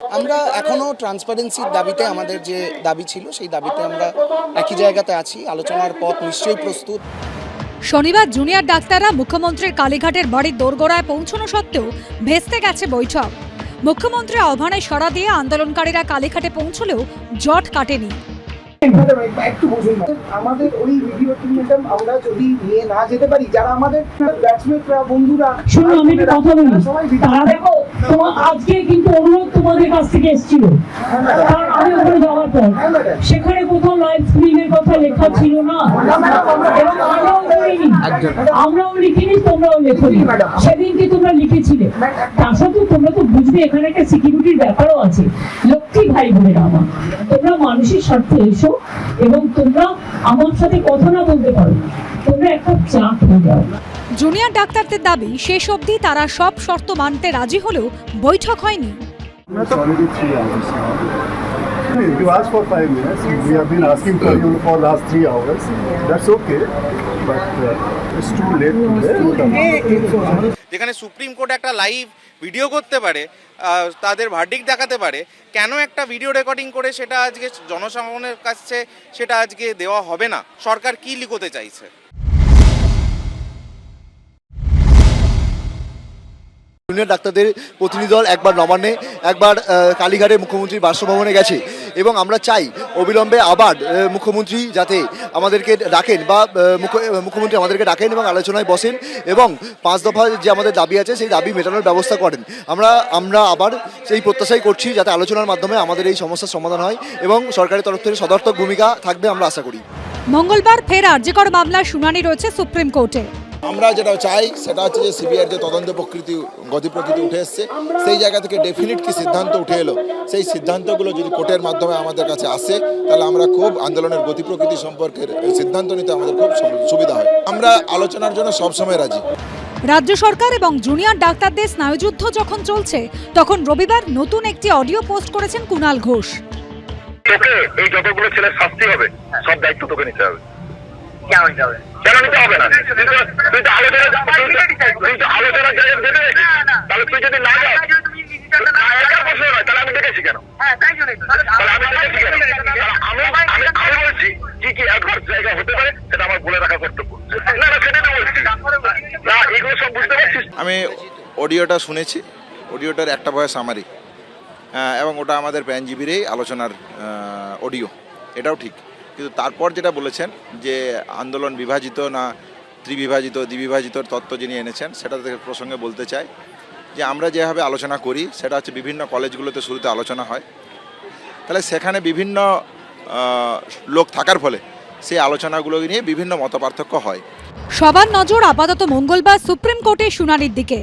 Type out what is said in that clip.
আমরা এখনও ট্রান্সপারেন্সির দাবিতে আমাদের যে দাবি ছিল সেই দাবিতে আমরা একই জায়গাতে আছি আলোচনার পথ নিশ্চয়ই প্রস্তুত। শনিবার জুনিয়র ডাক্তাররা মুখ্যমন্ত্রীর কালীঘাটের বাড়ির দোরগোড়ায় পৌঁছানো সত্ত্বেও ভেস্তে গেছে বৈঠক। মুখ্যমন্ত্রী আহ্বানে সাড়া দিয়ে আন্দোলনকারীরা কালীঘাটে পৌঁছলেও জট কাটেনি। একটু বুঝুন আমাদের ওই ভিডিও আমরা যদি নিয়ে না যেতে পারি যারা আমাদের বন্ধুরা শুনুন আমি কথা বলি। তারা দেখো। আজকে কিন্তু অনুরোধ তোমাদের কাছ থেকে এসেছিল। কারণ আমি ওখানে যাওয়ার পর হ্যাঁ, সেখানে কোথাও কথা লেখা ছিল না। এবং আমরাও লিখিনি। আমরাও লিখিনি তোমরাও লেখনি। তোমরা লিখেছিলে? তোমরা তো বুঝবে এখানে একটা সিকিউরিটির ব্যাপারও আছে। লক্ষ্মী ভাই বোনেরা আমার। তোমরা মানুষের স্বার্থে এসো এবং তোমরা আমার সাথে কথা না বলতে পারো। তোমরা একটা চা খেয়ে যাও। জুনিয়র ডাক্তারদের দাবি শেষ অবধি তারা সব শর্ত মানতে রাজি হলেও বৈঠক হয়নি। It's already three hours now. Hey, You asked for five minutes. We have been asking for you for last three hours. That's okay, but uh, it's too late today. যেখানে সুপ্রিম কোর্ট একটা live video করতে পারে তাদের verdict দেখাতে পারে কেন একটা video recording করে সেটা আজকে জনসাধারণের কাছে সেটা আজকে দেওয়া হবে না সরকার কি লিখতে চাইছে জুনিয়র ডাক্তারদের প্রতিনিধি দল একবার নবান্নে, একবার কালীঘাটে মুখ্যমন্ত্রীর বাসভবনে গেছে এবং আমরা চাই অবিলম্বে আবার মুখ্যমন্ত্রী যাতে আমাদেরকে ডাকেন বা মুখ্যমন্ত্রী আমাদেরকে ডাকেন এবং আলোচনায় বসেন এবং পাঁচ দফা যে আমাদের দাবি আছে সেই দাবি মেটানোর ব্যবস্থা করেন। আমরা আমরা আবার সেই প্রত্যাশাই করছি যাতে আলোচনার মাধ্যমে আমাদের এই সমস্যার সমাধান হয় এবং সরকারের তরফ থেকে সদর্থক ভূমিকা থাকবে আমরা আশা করি। মঙ্গলবার ফের আর্যকর মামলার শুনানি রয়েছে সুপ্রিম কোর্টে। আমরা যেটা চাই সেটা হচ্ছে যে সিবিআইয়ের যে তদন্ত প্রকৃতি গতি প্রকৃতি উঠে এসছে সেই জায়গা থেকে ডেফিনিট কি সিদ্ধান্ত উঠে এলো? সেই সিদ্ধান্তগুলো যদি কোর্টের মাধ্যমে আমাদের কাছে আসে তাহলে আমরা খুব আন্দোলনের গতি প্রকৃতি সম্পর্কের সিদ্ধান্ত নিতে আমাদের খুব সুবিধা হয়। আমরা আলোচনার জন্য সবসময় রাজি। রাজ্য সরকার এবং জুনিয়র ডাক্তারদের স্নায়ুযুদ্ধ যখন চলছে তখন রবিবার নতুন একটি অডিও পোস্ট করেছেন কুণাল ঘোষ। তোকে এই যতগুলো ছেলের শাস্তি হবে সব দায়িত্ব তোকে নিতে হবে। কেন নিতে হবে কেন নিতে হবে না? তুই তো আলোচনা তুই তো আলোচনার জায়গায় বেঁধে তাহলে তুই যদি না যাস না, প্রশ্ন নয় তাহলে আমি দেখেছি কেন? তাহলে আমি দেখেছি কেন? আমি আমি আমি বলছি কি কি অ্যাডভান্স জায়গা হতে পারে সেটা আমার বলে রাখা কর্তব্য। না না সেটা তো বলছি। না এগুলো সব বুঝতে পারছিস আমি অডিওটা শুনেছি অডিওটার একটা ভয়েস আমারই আহ, এবং ওটা আমাদের প্যানজিবিরই আলোচনার অডিও এটাও ঠিক। কিন্তু তারপর যেটা বলেছেন যে আন্দোলন বিভাজিত না ত্রিবিভাজিত দ্বিবিভাজিতর তত্ত্ব যিনি এনেছেন, সেটা থেকে প্রসঙ্গে বলতে চাই যে আমরা যেভাবে আলোচনা করি, সেটা হচ্ছে বিভিন্ন কলেজগুলোতে শুরুতে আলোচনা হয়। তাহলে সেখানে বিভিন্ন লোক থাকার ফলে সেই আলোচনাগুলো নিয়ে বিভিন্ন মতপার্থক্য হয়। সবার নজর আপাতত মঙ্গলবার সুপ্রিম কোর্টের শুনানির দিকে।